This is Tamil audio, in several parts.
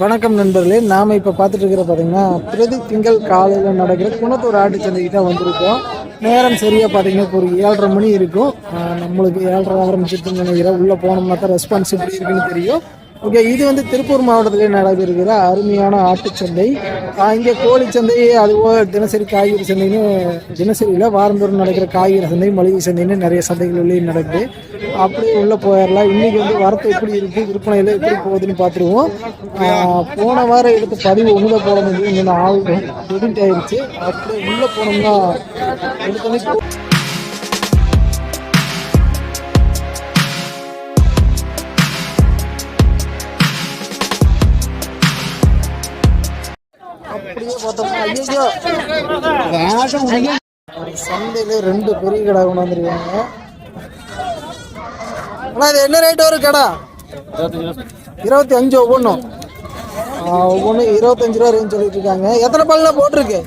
வணக்கம் நண்பர்களே நாம் இப்போ பார்த்துட்டு இருக்கிற பார்த்தீங்கன்னா பிரதி திங்கள் காலையில் நடக்கிற குணத்தூர் ஆட்டு சந்தைக்கு தான் வந்திருக்கோம். நேரம் சரியாக பார்த்தீங்கன்னா ஒரு ஏழரை மணி இருக்கும். நம்மளுக்கு ஏழரை ஆரம்பிச்சிட்டு நினைக்கிறேன். உள்ளே போனோம்னா தான் ரெஸ்பான்ஸ் எப்படி இருக்குன்னு தெரியும். ஓகே இது வந்து திருப்பூர் மாவட்டத்திலே நடைபெறுகிற அருமையான ஆட்டுச்சந்தை இங்கே கோழி சந்தை அதுபோல் தினசரி காய்கறி சந்தைன்னு தினசரியில் வாரந்தோறும் நடக்கிற காய்கறி சந்தை மளிகை சந்தைன்னு நிறைய சந்தைகள் உள்ளே நடக்குது. அப்படியே உள்ளே போயிடலாம் இன்றைக்கி வந்து வரத்து எப்படி இருக்குது விற்பனையில் எப்படி போகுதுன்னு பார்த்துருவோம். போன வாரம் எடுத்து பதிவு ஒன்றுல போட முடியும் இன்னும் ஆகும் எடிட் ஆயிடுச்சு. அப்படியே உள்ளே போனோம்னா எடுத்தோடனே சந்தையில ரெண்டு பெரிய கடை கொண்டாந்துருக்காங்க அண்ணா இது என்ன ரேட் வரும் கடை? இருபத்தி அஞ்சு ஒவ்வொன்றும் ஒவ்வொன்று இருபத்தஞ்சு ரூபா ரேஞ்ச் சொல்லிட்டு இருக்காங்க. எத்தனை பல்ல போட்டிருக்கு?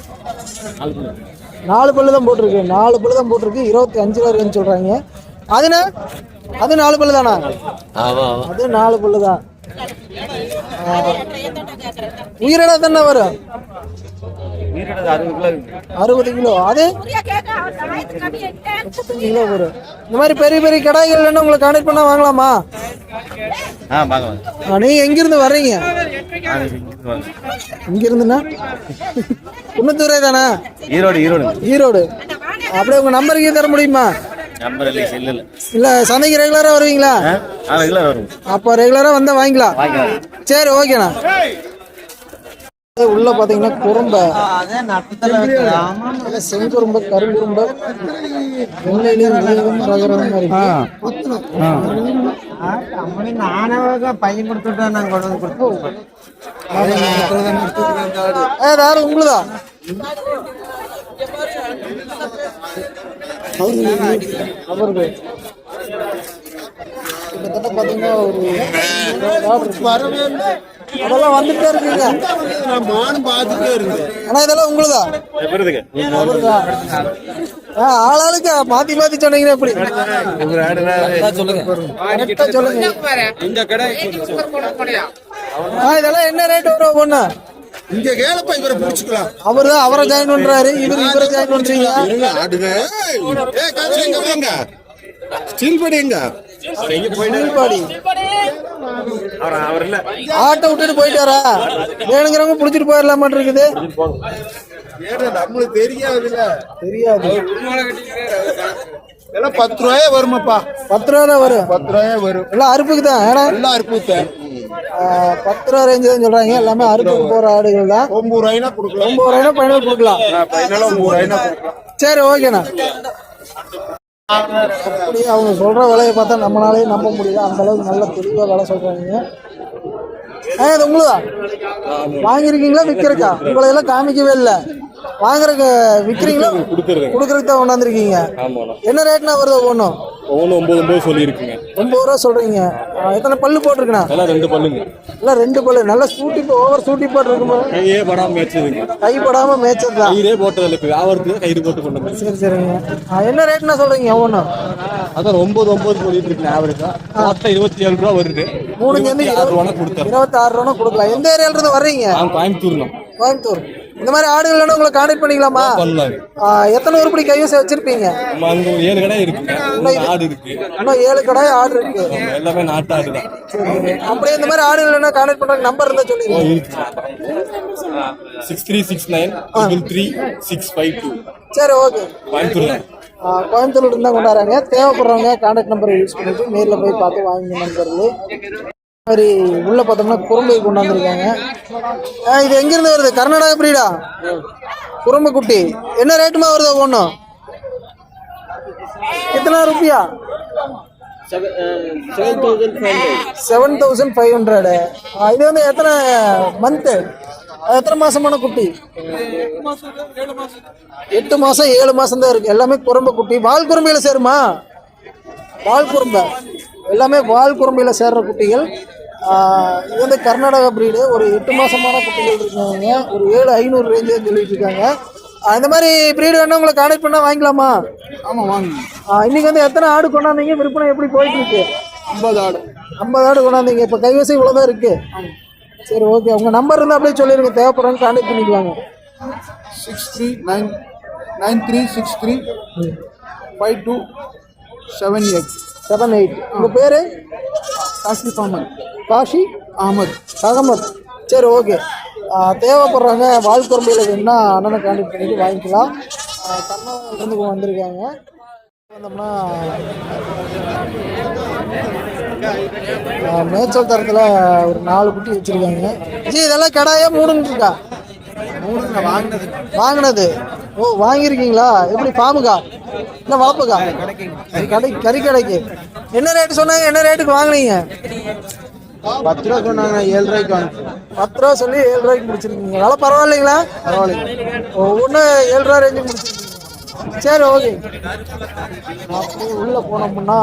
நாலு பல்லு. தான் போட்டிருக்கு. நாலு பல்லு தான் போட்டிருக்கு. இருபத்தி அஞ்சு ரூபா ரேஞ்ச் சொல்றாங்க. அதுண்ணா? அது நாலு பல்லு தானா அது நாலு பல்லு தான் உயிரிழ தானே வரும். அறுபது கிலோ அது? கிலோ வரும். இந்த மாதிரி பெரிய பெரிய கடாய்கள் வேணும் உங்களை கான்டாக்ட் பண்ணா வாங்கலாமா? நீங்க எங்கிருந்து வர்றீங்க? இங்க இருந்துண்ணா குன்னத்தூரே தானே? ஈரோடு ஈரோடு. ஈரோடு. அப்படியே உங்க நம்பருக்கு தர முடியுமா? நம்பர் இல்லை செல்லு இல்லை. இல்ல சந்தைக்கு ரெகுலரா வருவீங்களா? ஆ ரெகுலர் வரும் அப்போ ரெகுலரா வந்தா வாங்கிக்கலாம். சரி ஓகேண்ணா உள்ள பாத்தீங்கன்னா குறும்பை செங்குறும்பு கருங்குறும்பு பையன் கொடுத்துட்டா நாங்க கொண்டு வந்து கொடுத்தோம் உங்களுதா? அவருக்கு கிட்டத்தட்ட பாத்தீங்கன்னா ஒரு அதெல்லாம் வந்துட்டே இருக்குங்க நானும் பார்த்துட்டே இருக்கேன் ஆனா இதெல்லாம் உங்களுதா விருதுக்கு அவருதா ஆ, ஆளாளுக்கு மாத்தி மாத்தி சொன்னீங்கன்னா எப்படி கரெக்டா சொல்லுங்க இந்த கடை ஆ, இதெல்லாம் என்ன ரேட் வரும் ஒண்ணு இங்க கேளப்பா இவரை பிடிச்சுக்கலாம். அவர் தான் அவரை ஜாயின் பண்றாரு. இவர் இவரை ஜாயின் பண்றீங்க இருங்க ஆடுங்க. எங்க வாங்க. ஸ்டீல் படி எங்க? கீழ்பாடி அவர் அவர் இல்லை. ஆட்டை விட்டுட்டு போயிட்டு வரா வேணுங்கிறவங்க புடிச்சிட்டு இருக்குது நம்மளுக்கு தெரியாதுல்ல. தெரியாது. எல்லாம் பத்து ரூபாயே வருமாப்பா. பத்து ரூபா தான் வரும். பத்து ரூபாயே வரும். எல்லாம் அறுப்புக்கு தான் ஏன்னா? எல்லாம் அறுப்பு ஆ, பத்து ரூபா ரேஞ்சு தான் சொல்றாங்க. எல்லாமே அறுப்புக்கு போற ஆடுகள் தான். ஒன்பது ரூபாய்னா கொடுக்கலாம். ஒன்பது ரூபாய்னா பைனல் கொடுக்கலாம். ஒன்பது ரூபாய்னா சரி ஓகேண்ணா. அப்படி அவங்க சொல்ற விலையை பார்த்தா நம்மளாலே நம்ப முடியல. அந்த அளவுக்கு நல்ல தெளிவா வேலை சொல்றாங்க. இது உங்களுதா? வாங்கிருக்கீங்களா விற்கிறக்கா உங்களை எல்லாம் காமிக்கவே இல்லை. வாங்குறதுக்கு விற்கிறீங்களா கொடுக்கறதுக்கு தான் கொண்டாந்துருக்கீங்க. என்ன ரேட்னா வருது ஒன்றும் ஒவ்வொன்று ஒம்பது ஒம்பது சொல்லியிருக்குங்க. ஒன்பது ரூபா சொல்றீங்க. ஆ, எத்தனை பல்லு போட்டிருக்குண்ணா? அதெல்லாம் ரெண்டு பல்லுங்க. எல்லாம் ரெண்டு பல்லு. நல்லா சூட்டி ஓவர் சூட்டி போட்டு இருக்குமா கையே படாமல் மேய்ச்சதுங்க. கைப்படாம மேய்ச்சதுதான் கயிறே போட்டதில்ல இப்போ வியாபாரத்துக்கு கயிறு போட்டு கொண்டு வந்து சரி சரிங்க. என்ன ரேட்னா சொல்றீங்க ஒவ்வொன்றும்? அதான் ஒம்பது ஒம்பது சொல்லிட்டு இருக்கு ஆவரேஜா மொத்தம் இருபத்தி ஏழு ரூபா வருது. மூணு சேர்ந்து இருபத்தி ஆறு ரூபா கொடுத்தாரு இருபத்தி ஆறு ரூபா கொடுக்கலாம். எந்த ஏரியால இருந்து வர்றீங்க? நான் கோயம்புத்தூர் தான் கோயம்புத்தூர். இந்த மாதிரி ஆடுகள் வேணும் உங்களை கான்டாக்ட் பண்ணிக்கலாமா? எத்தனை உருப்படி கைவசம் வச்சிருப்பீங்க? அங்கே ஏழு கடை இன்னும் ஆடு இருக்கு. இன்னும் ஏழு கடை ஆடு இருக்கு. எல்லாமே நாட்டு ஆடு தான். அப்படியே இந்த மாதிரி ஆடுகள் வேணும் கான்டாக்ட் பண்ற நம்பர் இருந்தா சொல்லுங்க. Six three six nine three six five two சரி ஓகே கோயம்புத்தூர் கோயம்புத்தூர்ல இருந்து கொண்டாடுறாங்க. தேவைப்படுறவங்க கான்டாக்ட் நம்பரை யூஸ் பண்ணிட்டு நேர்ல போய் பார்த்து வாங்கி நண்பர்களே. மாதிரி உள்ள பார்த்தோம்னா குறும்பை கொண்டாந்துருக்காங்க. ஆ, இது எங்க இருந்து வருது? கர்நாடகா பிரீடா? குரம்பு குட்டி. என்ன ரேட்டுமா வருது ஒன்றும் எத்தனை ருப்பியா செவன் தௌசண்ட் ஃபைவ் ஹண்ட்ரடு இது வந்து எத்தனை மந்த்து எத்தனை மாசமான குட்டி? எட்டு மாசம் ஏழு மாசம் தான் இருக்கு. எல்லாமே குறும்பு குட்டி. வால் குறும்பையில சேருமா? வால் குறும்பை. எல்லாமே வால் குறும்பையில சேர்ற குட்டிகள். இது வந்து கர்நாடகா பிரீடு ஒரு எட்டு மாசமான குட்டிகள் இருக்காங்க. ஒரு ஏழு ஐநூறு ரேஞ்சு சொல்லிட்டு இருக்காங்க. இந்த மாதிரி பிரீடு வேணா உங்களை கான்டாக்ட் பண்ணா வாங்கிக்கலாமா? ஆமா வாங்க. இன்னைக்கு வந்து எத்தனை ஆடு கொண்டாந்தீங்க? விற்பனை எப்படி போயிட்டு இருக்கு ஐம்பது ஆடு. ஐம்பது ஆடு கொண்டாந்தீங்க. இப்போ கைவசம் இவ்வளோதான் இருக்கு. சரி ஓகே உங்க நம்பர் இருந்தா அப்படியே சொல்லிருங்க. தேவைப்படுறவங்க கான்டாக்ட் பண்ணிக்குவாங்க six three nine nine three six three five two seven eight seven eight உங்க பேரு? காசிஃப் அஹமத் காஷி அகமது. அகமது. சரி ஓகே. தேவைப்படுறாங்க வாழ்க்குறம்பையில் வேணும்னா அண்ணனை கான்டாக்ட் பண்ணிட்டு வாங்கிக்கலாம். கர்நாடகாவிலேருந்து வந்திருக்காங்க. வந்தோம்னா மேய்ச்சல் தரத்தில் ஒரு நாலு குட்டி வச்சுருக்காங்க. ஜி இதெல்லாம் கடாயா மூணுன்னு இருக்கா? வாங்கினது. வாங்கினது. ஓ வாங்கியிருக்கீங்களா? எப்படி ஃபார்முக்கா இல்லை வளர்ப்புக்கா கடை கறி கடைக்கு. என்ன ரேட்டு சொன்னாங்க? என்ன ரேட்டுக்கு வாங்குனீங்க? பத்து ரூபா சொன்னாங்க ஏழு ரூபாய்க்கு வாங்க. பத்து ரூபா சொல்லி ஏழு ரூபாய்க்கு முடிச்சிருக்கீங்க. விலை பரவாயில்லைங்களா? பரவாயில்லைங்க. ஒவ்வொன்று ஏழு ரூபா ரேஞ்சு முடிச்சிருக்கீங்க. சரி ஓகே உள்ள போனோம்னா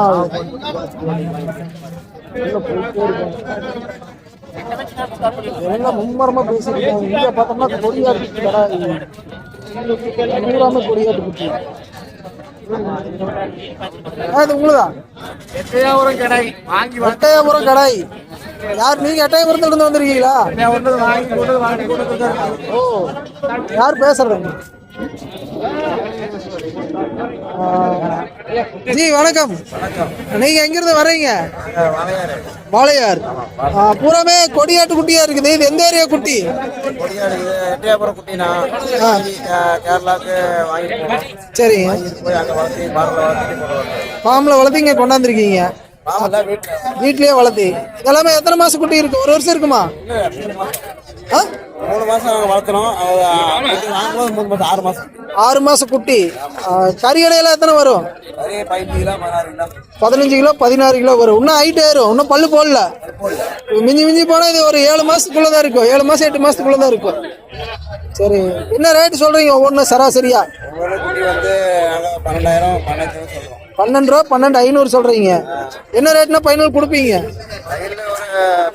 உள்ள போயிட்டே இருக்கோம். எல்லாம் மும்மரமா பேசியிருக்காங்க இங்க பார்த்தோம்னா கொடியாட்டு கடை நூறாம கொடியாட்டு குட்டி இது உங்களுதா? எட்டையாபுரம் கடை. வாங்கி எட்டயபுரம் கடாய் யார் நீங்க எட்டயபுரத்துல இருந்து வந்திருக்கீங்களா? ஓ யார் பேசுறது? ஜி வணக்கம். நீங்க எங்கிருந்து வர்றீங்க? வாளையார் ஆ, பூராமே கொடியாட்டு குட்டியா இருக்குது. இது எந்த ஏரியா குட்டி? வந்தோம் ஃபார்ம்ல வளர்த்து இங்க கொண்டாந்துருக்கீங்க. வீட்லயே வளர்த்து இதெல்லாமே எத்தனை மாசம் குட்டி இருக்கு? ஒரு வருஷம் இருக்குமா? மூணு மூணு மாதம் ஆறு மாதம் ஆறு மாசம் குட்டி. கறி கடையில எத்தனை வரும்? பதினஞ்சு கிலோ பதினாறு கிலோ. வரும். இன்னும் ஹைட் ஏறும். இன்னும் பல்லு போடல. மிஞ்சி மிஞ்சி போனா இது ஒரு ஏழு மாசத்துக்குள்ள தான் இருக்கும். ஏழு மாசம் எட்டு மாசத்துக்குள்ள தான் இருக்கும். சரி. என்ன ரேட் சொல்றீங்க ஒவ்வொன்றும் சராசரியா? குட்டி வந்து பன்னெண்டாயிரம் பன்னெண்டாயிரம் பன்னெண்டு ரூபா பன்னெண்டு ஐநூறு சொல்றீங்க. என்ன ரேட்னா கொடுப்பீங்க?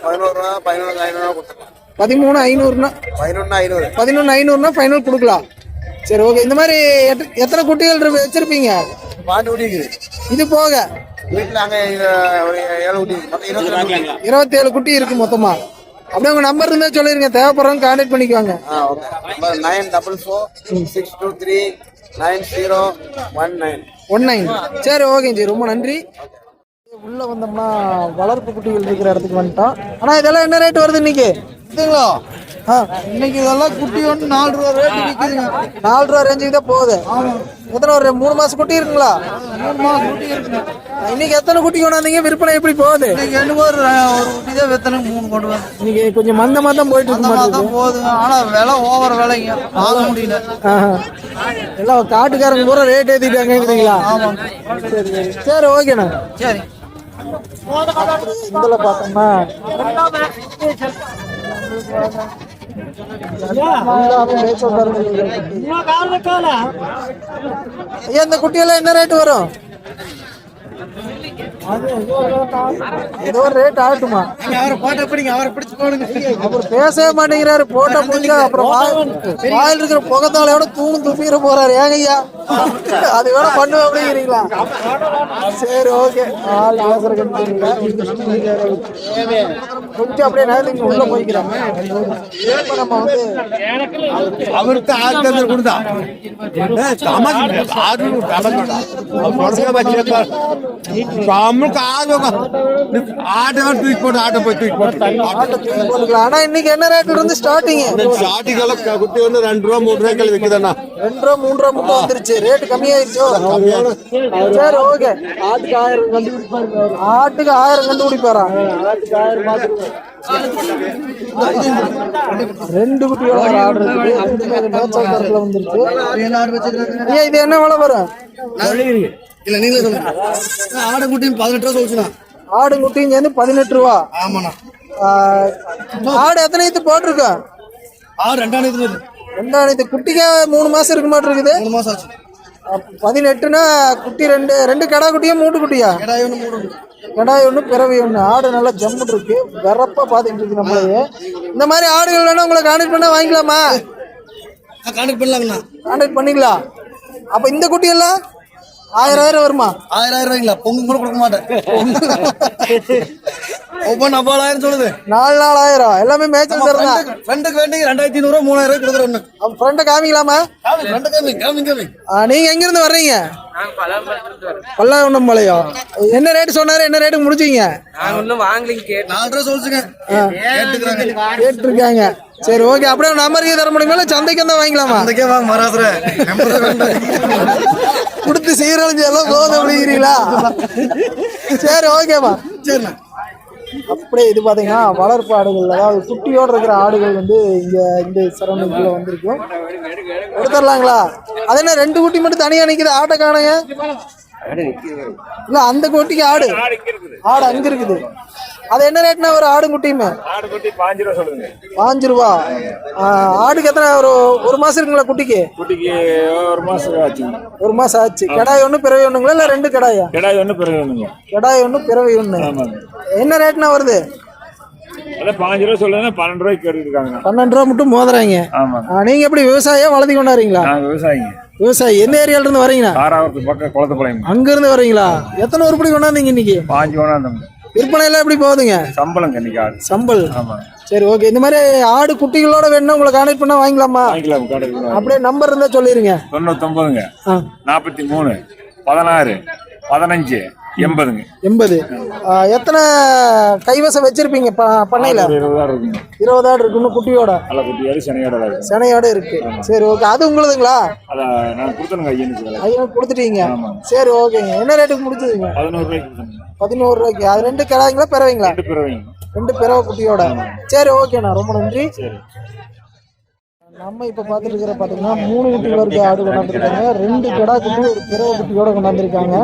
பதினோரு கொடுத்துருக்கோம் பதிமூணு ஐநூறுனா? பதினொன்று ஐநூறு. பதினொன்று ஐநூறுனா ஃபைனல் கொடுக்கலாம். சரி ஓகே இந்த மாதிரி எத்த- எத்தனை குட்டிகள் வச்சிருப்பீங்க? இது போக. குட்டி இருபத்தி ரெண்டு குட்டி. இருக்கு மொத்தமா. அப்படியே உங்க நம்பர் இருந்தா சொல்லிருங்க. தேவைப்படுறவங்க கான்டாக்ட் பண்ணிக்குவாங்க. Nine double four six two three nine zero one nine one nine. சரி ஓகேங்க ஜி ரொம்ப நன்றி. உள்ள வந்தோம்னா வளர்ப்பு குட்டிகள் இருக்கிற இடத்துக்கு வந்துட்டோம். ஆனா இதெல்லாம் என்ன ரேட் வருது இன்னைக்கு? இதுங்களா இன்னைக்கு இதெல்லாம் குட்டி வந்து நாலு ரூபா ரேட்டு விற்கிதுங்க நாலு ரூபா ரேஞ்சுக்கு தான் போகுது. எத்தனை ஒரு மூணு மாசம் குட்டி இருக்குங்களா? மூணு மாதம் குட்டி இருக்குங்க. இன்னைக்கு எத்தனை குட்டி கொண்டாந்தீங்க? விற்பனை எப்படி போகுது? இன்னைக்கு எனக்கு ஒரு ஒரு குட்டி தான் வித்தனை மூணு கொண்டு வந்து இன்னைக்கு கொஞ்சம் மந்தமா தான் போயிட்டு இருக்கு. தான் போகுதுங்க. ஆனால் விலை ஓவர் விலைங்க. ஆக முடியல. எல்லாம் காட்டுக்காரங்க பூரா ரேட் ஏத்திட்டாங்கிறீங்களா சரி சரி. சரி ஓகேண்ணா சரி. இதில் பார்த்தோம்னா எல்லாமே இந்த குட்டியெல்லாம் என்ன ரேட் வரும்? ஏதோ ரேட் ஆகட்டுமா அவரை போட்ட பிடிங்க அவரை பிடிச்சு போடுங்க அவர் பேசவே மாட்டேங்கிறாரு போட்டா புடிச்சா அப்புறம் வாய்- வாயில் இருக்கிற புகத்தாலையோட தூணு துப்பிக்கிற போறாரு ஏங்க ஐயா அது வேணா பண்ணுவேன் அப்படிங்கிறீங்களா சரி ஓகே ஆள் பேசுற கொஞ்சம் அப்படியே நேரத்துக்கு உள்ள போய்க்கிறோம் நம்ம வந்து அவருக்கு ஆறு கொடுத்தா ஆட்டோ தூக்கி போட்டு ஆட்டோ போய் தூக்கி போட்டு. ஆனா இன்னைக்கு என்ன ரேட்ல இருந்து ஸ்டார்டிங் ஸ்டார்டிங்கெல்லாம் குட்டி வந்து ரெண்டு ரூபா மூணு ரூபாய்க்கு விற்குதுண்ணா ரெண்டு ரூபா மூணு ரூபா மட்டும் வந்துருச்சு. ரேட் கம்மியாயிருச்சோ? சரி ஓகே ஆட்டுக்கு ஆயிரம் கண்டுபிடிப்பாரு. ஆட்டுக்கு ஆயிரம் கண்டுபிடிப்பாரா? ஆட்டுக்கு ஆயிரம் ரெண்டு குட்டியோட ஒரு ஆர்டர் இது என்ன விலை வரும்? இல்ல நீங்களே சொல்லுங்க. ஆடை குட்டி பதினெட்டு ரூபா சொல்லுச்சுண்ணா. ஆடு குட்டியும் சேர்ந்து பதினெட்டு ரூபா. ஆமாண்ணா. ஆடு எத்தனை இது ரெண்டாயிரத்து ரெண்டாயிரத்து குட்டிக்கே மூணு மாசம் இருக்க மாட்டிருக்குது மூணு மாசம் ஆச்சு. பதினெட்டுனா குட்டி ரெண்டு ரெண்டு கடா குட்டியா மூட்டு குட்டியா? கிடாய் ஒன்று பிறவி ஒன்று ஆடு நல்லா ஜம்முட்டு இருக்கு. வெறப்பா பார்த்துட்டு இருக்கு நம்மளே இந்த மாதிரி ஆடுகள் வேணா உங்களை கான்டாக்ட் பண்ணா வாங்கிக்கலாமா? கான்டாக்ட் பண்ணலாங்கண்ணா. கான்டாக்ட் பண்ணிக்கலாம். அப்போ இந்த குட்டி எல்லாம்? ஆயிரம் ஆயிரம் வருமா? ஆயிரம் ஆயிரம் ரூபாய்ங்களா? பொங்கு கூட கொடுக்க மாட்டேன். ஒவ்வொன்று அவ்வாயிரம் சொல்லுது. நாலு நாள் ஆயிரம். எல்லாமே மேய்ச்சல் தான் ஃப்ரெண்டுக்கு வேண்டி ரெண்டாயிரத்தி ஐநூறுரூவா மூணாயிரம் ரூபாய் கொடுக்குறேன் ஃப்ரெண்டை காமிக்கலாமா ஃப்ரெண்டு காமி காமி காமி நீங்க எங்க இருந்து வர்றீங்க பல்லாவண்ணம் பாளையம் என்ன ரேட் சொன்னாரு? என்ன ரேட்டுக்கு முடிச்சீங்க? ஒன்றும் வாங்கலிங்க நாலு கேட்டுக்கிறாங்க. கேட்டிருக்காங்க. சரி ஓகே அப்படியே நம்பருக்கு தர முடியுமா? இல்ல சந்தைக்கு தான் வாங்கிக்கலாமா? அன்றைக்கே வாங்க வேண்டாம். கொடுத்து சீரழிஞ்சு எல்லாம் போதும் அப்படிங்கிறீங்களா சரி ஓகேப்பா சரிண்ணா. அப்படியே இது பாத்தீங்கன்னா வளர்ப்பு ஆடுகள் அதாவது குட்டியோட இருக்கிற ஆடுகள் வந்து இங்க இந்த சரௌண்டிங்ல வந்திருக்கும் எடுத்துடலாங்களா? அது என்ன ரெண்டு குட்டி மட்டும் தனியா நிக்குது ஆட்டை காணுங்க. இல்ல அந்த குட்டிக்கு ஆடு. ஆடு அங்க இருக்குது. அது என்ன ரேட்னா ஒரு ஆடு குட்டியுமே? பாஞ்சு ரூபா சொல்லுங்க பாஞ்சு ரூபா. ஆ, ஆடுக்கு எத்தனை ஒரு ஒரு மாசம் இருக்குங்களா குட்டிக்கு? குட்டிக்கு ஒரு மாசம் ஆச்சு. ஒரு மாசம் ஆச்சு. கிடாய் ஒண்ணு பிறவை ஒண்ணுங்களா இல்ல ரெண்டு கிடாயா? கிடாய் ஒன்று பிறகு ஒன்றுங்க கிடாய் ஒண்ணு பிறவை ஒண்ணு. என்ன ரேட்னா வருது? பாஞ்சு ரூபா சொல்லுங்க பன்னெண்டு ரூபாய்க்கு எடுத்துருக்காங்க பன்னெண்டு ரூபா மட்டும் மோதுறாங்க. நீங்க எப்படி விவசாயம் வளர்த்தி கொண்டாடுறீங்களா? விவசாயிங்க. விவசாயி எந்த ஏரியால இருந்து வரீங்களா பக்கம் குளத்துப்பாளையம். அங்க இருந்து வரீங்களா எத்தனை உருப்படி கொண்டாந்தீங்க இன்னைக்கு? பாஞ்சு கொண்டாந்தோங்க விற்பனை எல்லாம் எப்படி போகுதுங்க? சம்பளம் இன்னைக்கு ஆடு. சம்பல் ஆமாங்க சரி ஓகே இந்த மாதிரி ஆடு குட்டிகளோட வேணும்னா உங்களை கான்டாக்ட் பண்ணா வாங்கிக்கலாமா? வாங்கிக்கலாம் கடைக்கு அப்படியே நம்பர் இருந்தா சொல்லிருங்க. தொண்ணூத்தொம்பதுங்க. ஆ. நாற்பத்தி மூணு பதினாறு பதினஞ்சு எண்பதுங்க. எண்பது. எத்தனை கைவசம் வச்சிருப்பீங்க? பண்ணையில? இருபது ஆடு இருக்கு இன்னும் குட்டியோட? நல்ல குட்டியாடு சனையோட சினையோட இருக்கு. சரி ஓகே. அது உங்களுதுங்களா? நான் கொடுத்தனுங்க ஐயனுக்கு விலை. ஐயோ கொடுத்துட்டீங்க. சரி ஓகேங்க. என்ன ரேட்டுக்கு முடிச்சதுங்க? பதினோரு ரூபாய்க்கு பதினோரு ரூபாய்க்கு. அது ரெண்டு கிடாய்ங்களா பிறவைங்களா? ரெண்டு பிறவைங்க. ரெண்டு பிறவை குட்டியோட. சரி ஓகேண்ணா. ரொம்ப நன்றி. சரி. நம்ம இப்ப பார்த்துட்டு இருக்கிற பாத்தீங்கன்னா மூணு குட்டிகள் இருக்க ஆடு கொண்டாந்துருக்காங்க. ரெண்டு கிடா குட்டி ஒரு பிறவை குட்டியோட கொண்டாந்துருக்காங்க.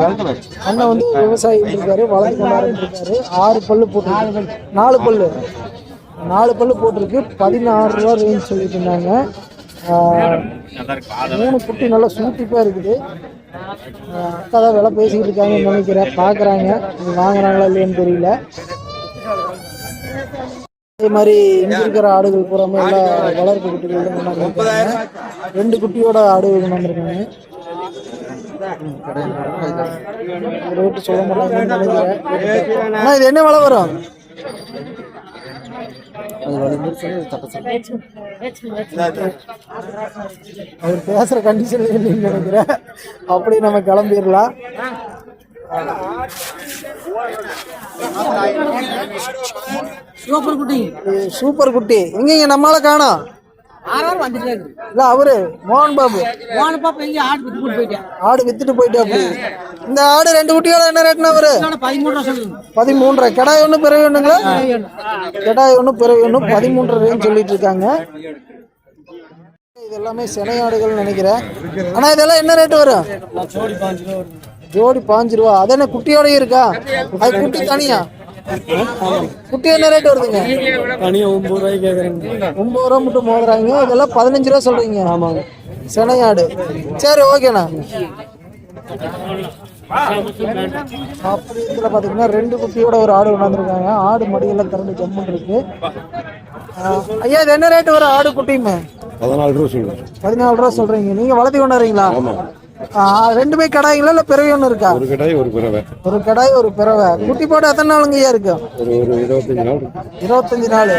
அண்ணன் வந்து விவசாயி இருக்காரு வளர்த்து கொண்டாடிட்டு இருக்காரு. ஆறு பல்லு போட்டு நாலு பல்லு. நாலு பல்லு போட்டிருக்கு. பதினாறு ரூபா ரேஞ்ச் சொல்லிட்டு இருந்தாங்க. மூணு குட்டி நல்லா சூட்டிப்பா இருக்குது. அக்கா தான் விலை பேசிக்கிட்டு இருக்காங்கன்னு நினைக்கிறேன். பார்க்குறாங்க. வாங்குறாங்களா இல்லையான்னு தெரியல. அதே மாதிரி இங்க இருக்கிற ஆடுகள் பூராமே எல்லாம் வளர்ப்பு குட்டிகள் கொண்டாந்துருக்காங்க ரெண்டு குட்டியோட ஆடுகள் கொண்டாந்துருக்காங்க ரேட்டு சொல்ல இது என்ன விலை வரும் அவர் பேசுற கண்டிஷன் இல்லைன்னு நினைக்கிறேன். அப்படி நம்ம கிளம்பிடலாம். சூப்பர் குட்டி. சூப்பர் குட்டி. எங்கீங்க நம்மளால காணோம் ஆறாறு வந்துட்டு இல்ல அவரு மோகன் பாபு. எங்க ஆடு போயிட்டேன் வித்துட்டு போயிட்டு அப்படி இந்த ஆடு ரெண்டு குட்டியோட என்ன ரேட்னா அவரு? பதிமூன்றரை கிடாய் ஒன்று பிறகு ஒன்றுங்களா கிடாய் ஒன்று பிறகு ஒன்று பதிமூன்றரை ரேஞ்ச் சொல்லிட்டு இருக்காங்க. இது எல்லாமே நினைக்கிறேன். ஆனா இதெல்லாம் என்ன ரேட் வரும்? ஜோடி பாஞ்சு ரூபா. அது என்ன குட்டியோடய இருக்கா? அது குட்டி தனியா? குட்டி என்ன ரேட் வருதுங்க? தனியா ஒன்பது ரூபாய்க்கு கேட்குறேங்க ஒன்பது ரூபா மட்டும் மோதுறாங்க இதெல்லாம் பதினஞ்சு ரூபா சொல்றீங்க. ஆமாங்க. சினை ஆடு சரி ஓகேண்ணா அப்படி இதில் பார்த்தீங்கன்னா ரெண்டு குட்டியோட ஒரு ஆடு கொண்டாந்துருக்காங்க ஆடு மடியெல்லாம் திறந்து ஜம்முன்னு இருக்கு. ஐயா இது என்ன ரேட் வரும் ஆடு குட்டியுமே? பதினாலு ரூபா சொல்லுங்க. பதினாலு ரூபா சொல்றீங்க. நீங்க வளர்த்தி கொண்டாடுறீங்களா? ரெண்டுமே கடாய்ங்களா இல்ல பிறவை ஒன்று இருக்கா? ஒரு கடாய் ஒரு பிறவை. ஒரு கடாய் ஒரு பிறவை. குட்டி போட்டு எத்தனை நாளுங்க ஐயா இருக்கு? ஒரு ஒரு இருபத்தஞ்சு நாள். இருபத்தஞ்சு நாள்.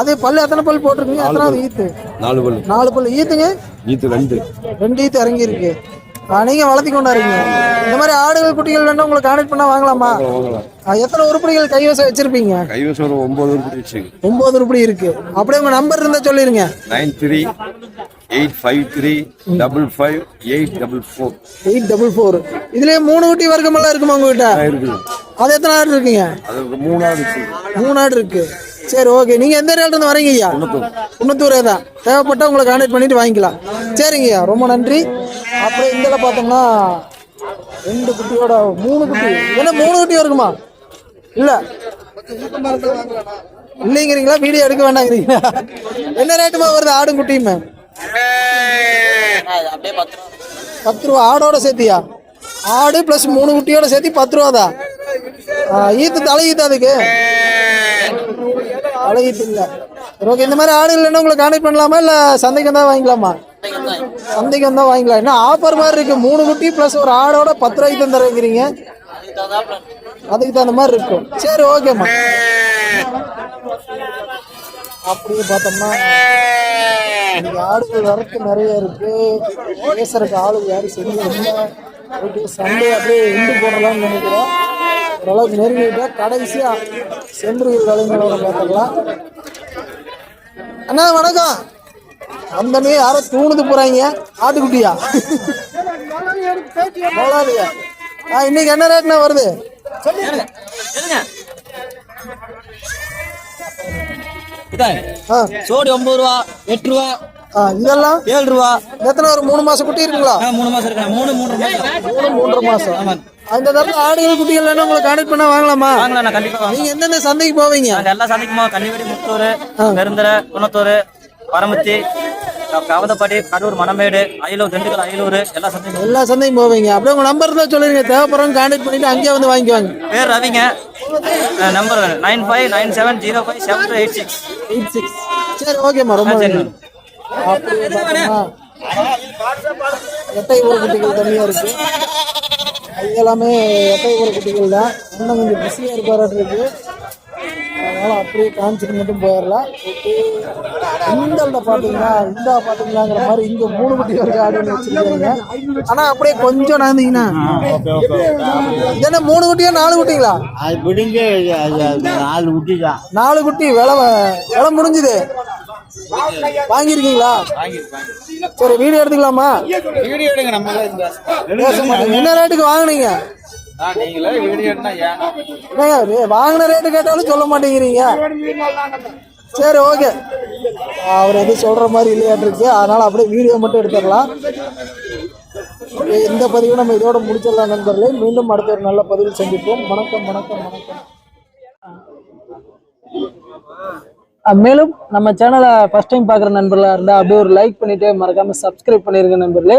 அது பல்லு எத்தனை பல் போட்டிருக்கீங்க? எத்தனாவது ஈத்து? நாலு பல்லு. நாலு பல்லு. ஈத்துங்க? ஈத்து ரெண்டு. ரெண்டு ஈத்து இறங்கி இருக்கு நீங்க வளர்த்தி கொண்டாடுறீங்க. இந்த மாதிரி ஆடுகள் குட்டிகள் வேணும் உங்களை கான்டாக்ட் பண்ணா வாங்கலாமா? எத்தனை உருப்படிகள் கைவசம் வச்சிருப்பீங்க? கைவசம் ஒரு ஒன்பது ரூபாய் வச்சு ஒன்பது உருப்படி இருக்கு. அப்படியே உங்க நம்பர் இருந்தா சொல்லிருங்க. Nine three eight five three double five eight double four. Eight double four. இதுலயே மூணு குட்டி வர்க்கமெல்லாம் இருக்குமா உங்ககிட்ட? இருக்குது. அது எத்தனை ஆடு இருக்குங்க? அது ஒரு மூணாவது இருக்கு. மூணு ஆடு இருக்கு. சரி ஓகே. நீங்க எந்த ஏரியால இருந்து வரீங்க ஐயா? குன்னத்தூரே. தான். தேவைப்பட்டா உங்களை கான்டாக்ட் பண்ணிட்டு வாங்கிக்கலாம். சரிங்க ஐயா ரொம்ப நன்றி. அப்படியே இந்த பார்த்தோம்னா ரெண்டு குட்டியோட மூணு குட்டி. என்ன மூணு குட்டி இருக்குமா இல்ல. இல்லைங்கிறீங்களா? வீடியோ எடுக்க வேண்டாங்கிறீங்களா? என்ன ரேட்டுமா வருது ஆடும் குட்டியுமே? பத்து ரூபா ஆடோட சேர்த்தியா? ஆடு ப்ளஸ் மூணு குட்டியோட சேர்த்து பத்து ரூபா தான் ஈத்து தலை ஈத்து அதுக்கு? தலை ஈத்து இல்லை ஓகே இந்த மாதிரி ஆடு இல்லைன்னா உங்களை கான்டெக்ட் பண்ணலாமா இல்லை சந்தைக்கு தான் வாங்கிக்கலாமா? சந்தைக்கு வந்தா வாங்கிக்கலாம். என்ன ஆஃபர் மாதிரி இருக்கு? மூணு குட்டி ப்ளஸ் ஒரு ஆடோட பத்து ரூபாய்க்கு தான் தரங்கிறீங்க? அதுக்கு தகுந்த மாதிரி இருக்கும். சரி ஓகேம்மா அப்படியே பார்த்தோம்னா இன்னைக்கு ஆடுகள் வரத்து நிறைய இருக்கு. பேசுறதுக்கு ஆளுங்க யாரும் செஞ்சு ஓகே சண்டே அப்படியே இண்டு போடலாம்னு நினைக்கிறோம். ஓரளவுக்கு நெருங்கிட்டா கடைசியா சென்று கலைஞரோட பார்த்துக்கலாம். அண்ணா வணக்கம். வந்தனே யாரோ தூணுது போறாங்க. ஆட்டுக்குட்டியா? போலாதுங்க ஆ இன்னைக்கு என்ன ரேட்னா வருது? சோடி ஒன்பது ரூபா எட்டு ரூபா இதெல்லாம் ஏழு ரூபா. எத்தனை ஒரு மூணு மாசம் குட்டி இருக்குங்களா? மூணு மாசம் இருக்கு மூணு மூணு மாசம். மூணு மூன்றரை மாசம். அந்த தரத்துல ஆடுகள் குட்டிகள் வேணும் உங்களை கான்டாக்ட் பண்ணா வாங்கலாமா? வாங்கலாம் நான் கண்டிப்பா நீங்க எந்தெந்த சந்தைக்கு போவீங்க? எல்லா சந்தைக்குமா? கன்னிவெடி முத்தூர் பெருந்தரை குணத்தூர் பரமத்தி கவதப்பாடி கடூர் மணமேடு அயலூர் திண்டுக்கல் அயலூர் எல்லா சந்தையும் எல்லா சந்தைக்கும் போவீங்க. அப்படியே உங்க நம்பர் தான் சொல்லுங்க தேவைப்படுறவங்க கான்டாக்ட் பண்ணிட்டு அங்கேயே வந்து வாங்கிக்குவாங்க. பேர் ரவிங்க. Number nine five nine seven zero five seven eight six eight six சரி ஓகேம்மா ரொம்ப அப்படியே பார்த்தோம்னா எட்டை ஊர் குட்டிகள் தனியாக இருக்கு. அது எல்லாமே எட்டை ஊர் குட்டிகள் தான். இன்னும் கொஞ்சம் பிஸியாக இருப்பாராட்டு இருக்கு. அதனால அப்படியே காமிச்சிட்டு மட்டும் போயிடலாம் ஓகே இந்தல்ட பார்த்தீங்களா இந்தா பார்த்தீங்களாங்கிற மாதிரி இங்கே மூணு குட்டி வரைக்கும் ஆடுன்னு வச்சிருக்காங்க. ஆனால் அப்படியே கொஞ்சம் நகர்ந்தீங்கன்னா. இது என்ன மூணு குட்டியா நாலு குட்டிங்களா? அது நாலு குட்டி தான். நாலு குட்டி விலை விலை முடிஞ்சுது. வாங்கியிருக்கீங்களா? சரி வீடியோ எடுத்துக்கலாமா? வீடியோ எடுங்க நம்ம. என்ன ரேட்டுக்கு வாங்குனீங்க? வாங்கின ரேட்டு கேட்டாலும் சொல்ல மாட்டேங்கிறீங்க. சரி ஓகே அவர் எதுவும் சொல்ற மாதிரி இல்லையாட்டு இருக்கு. அதனால அப்படியே வீடியோ மட்டும் எடுத்துடலாம். இந்த பதிவு நம்ம இதோட முடிச்சிடலாம் நண்பர்களே. மீண்டும் அடுத்த ஒரு நல்ல பதிவில் சந்திப்போம். வணக்கம் வணக்கம் வணக்கம். மேலும் நம்ம சேனலை ஃபர்ஸ்ட் டைம் பார்க்குற நண்பர்களாக இருந்தால் அப்படியே ஒரு லைக் பண்ணிட்டு மறக்காம சப்ஸ்கிரைப் பண்ணிருங்க நண்பர்களே.